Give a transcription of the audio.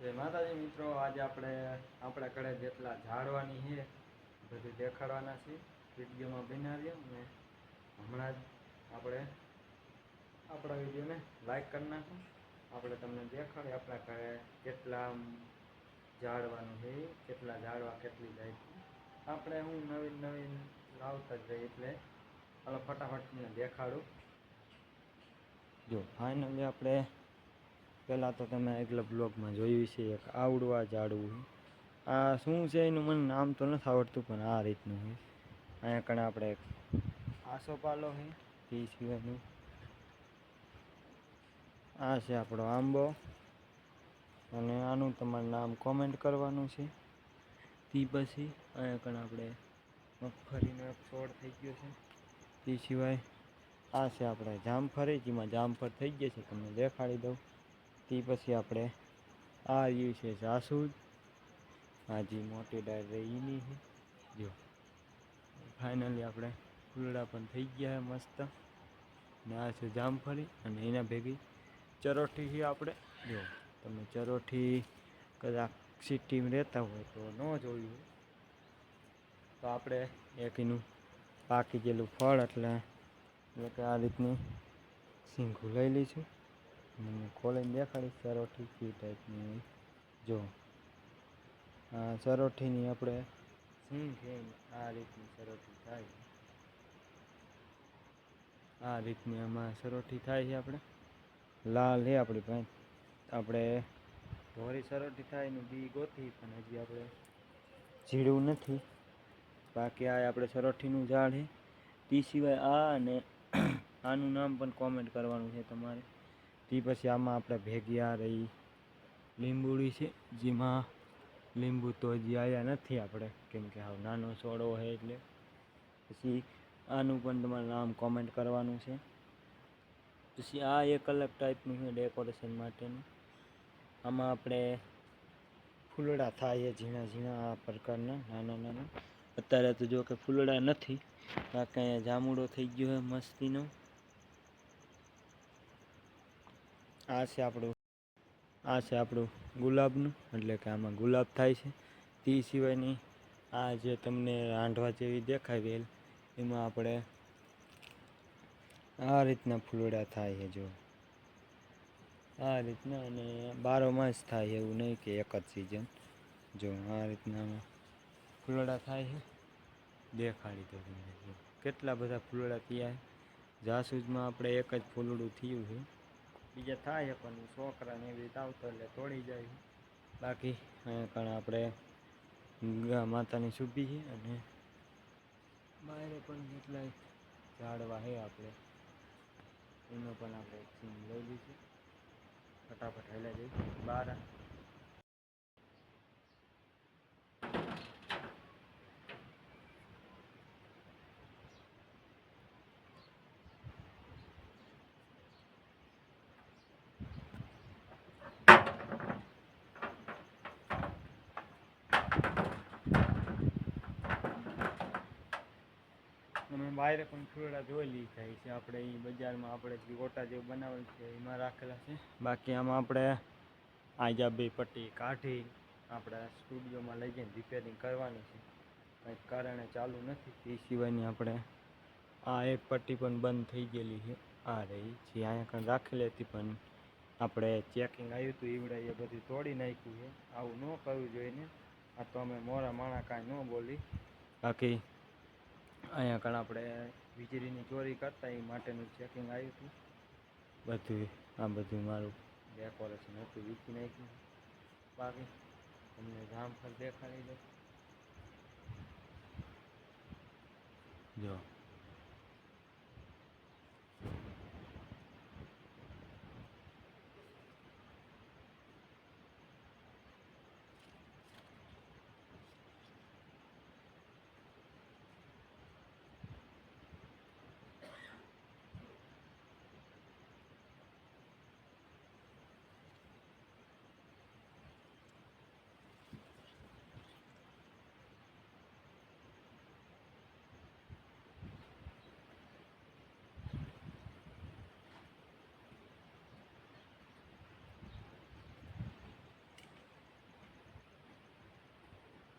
માતાજી મિત્રો, આજે આપણે આપણા કડે જેટલા ઝાડવાની છે, બધું દેખાડવાના છે વિડીયોમાં બનાવીએ અને હમણાં જ આપણે આપણા વિડીયોને લાઈક કરી નાખું. આપણે તમને દેખાડીએ આપણા ઘરે કેટલા ઝાડવાનું છે, કેટલા ઝાડવા કેટલી જાય આપણે હું નવીન નવીન લાવતા જ જઈએ એટલે ચાલો ફટાફટ તમને દેખાડું. જો ફાઇનલી આપણે પહેલાં તો તમે એકલા બ્લોગમાં જોયું છે એક આવડવા ઝાડવું આ શું છે એનું મને નામ તો નથી આવડતું, પણ આ રીતનું છે અહીંયા કણે આપણે એક આસોપાલો છે તે સિવાયનું. આ છે આપણો આંબો. અને આનું તમારું નામ કોમેન્ટ કરવાનું છે. તે પછી અહીંયા કણે આપણે મગફળીનો એક છોડ થઈ ગયો છે. તે સિવાય આ છે આપણે જામફળી, જેમાં જામફળ થઈ ગયા છે, તમને દેખાડી દઉં. તે પછી આપણે આ રહ્યું છે જાસૂદ. હાજી મોટી ડાયર એની છે. જો ફાઇનલી આપણે ફૂલડા પણ થઈ ગયા છે મસ્ત. ને આ છે જામફળી અને એના ભેગી ચરોઠી છે આપણે. જો, તમે ચરોઠી કદાચ સિટીમાં રહેતા હોય તો ન જોયું તો આપણે એક એનું પાકી ગયેલું ફળ એટલે એટલે કે આ રીતની સિંગું લઈ લઈશું. અને ખોલીને દેખાડીશ સરોઠી કઈ ટાઈપની હોય જો, આ સરોઠીની આપણે સીમ છે આ રીતની સરોઠી થાય. આ રીતની આમાં સરોઠી થાય છે આપણે? લાલ છે આપણી પાસે. આપણે ઢોરી સરોઠી થાય ને બી ગોતી, પણ હજી આપણે જીડું નથી. બાકી આ આપણે સરોઠીનું ઝાડ છે. તે સિવાય આ અને આનું નામ પણ કોમેન્ટ કરવાનું છે તમારે. તે પછી આમાં આપણે ભેગિયા રહી લીંબુડી છે, જેમાં લીંબુ તો હજી આવ્યા નથી આપણે, કેમ કે હવે નાનો છોડો છે એટલે. પછી આનું પણ તમારે નામ કોમેન્ટ કરવાનું છે. પછી આ એક અલગ ટાઈપનું છે ડેકોરેશન માટેનું. આમાં આપણે ફૂલડા થાય છે ઝીણા ઝીણા આ પ્રકારના, નાના નાના. અત્યારે તો જો કે ફૂલડા નથી, બાકી અહીંયા જામુડો થઈ ગયો છે મસ્તીનો. આ છે આપણું, આ છે આપણું ગુલાબનું, એટલે કે આમાં ગુલાબ થાય છે. તે સિવાયની આ જે તમને રાંઢવા જેવી દેખાય વેલ એમાં આપણે આ રીતના ફૂલડા થાય છે જો આ રીતના અને બારો માસ થાય એવું નહીં કે એક જ સિઝન જો આ રીતના ફૂલડા થાય છે. દેખાડી દો કેટલા બધા ફૂલડા થયા જાસૂદમાં આપણે એક જ ફૂલડું થયું છે. બીજા થાય પણ છોકરાને એવી રીતે આવતો એટલે તોડી જાય. બાકી કણ આપણે માતાની સુભી છે અને બહાર પણ કેટલાય ઝાડવા છે આપણે. એનો પણ આપણે લઈ લઈશું. ફટાફટ હેલા જઈ બહાર અમે બહાર પણ ફૂલડા જોઈ થાય છે. આપણે એ બજારમાં આપણે ગોટા જેવું બનાવેલ છે, એમાં રાખેલા છે. બાકી આમાં આપણે આજા બે પટ્ટી કાઢી આપણે સ્ટુડિયોમાં લઈ જઈને રિપેરિંગ કરવાની છે. કંઈક કારણે ચાલુ નથી. એ સિવાયની આપણે આ એક પટ્ટી પણ બંધ થઈ ગયેલી છે. આ રહી જે અહીંયા કંઈ રાખેલી હતી પણ આપણે ચેકિંગ આવ્યું હતું. એવડે એ બધું તોડી નાખ્યું છે. આવું ન કરવું જોઈએ ને. આ તો અમે મોરા માણા કાંઈ ન બોલી. બાકી અહીંયા કણ આપણે વીજળીની ચોરી કરતા એ માટેનું ચેકિંગ આવ્યું હતું. બધું આ બધું મારું. ડેકોરેશન હતું વીકી નાખ્યું બાકી તમને જામફળ દેખાડી દો જો.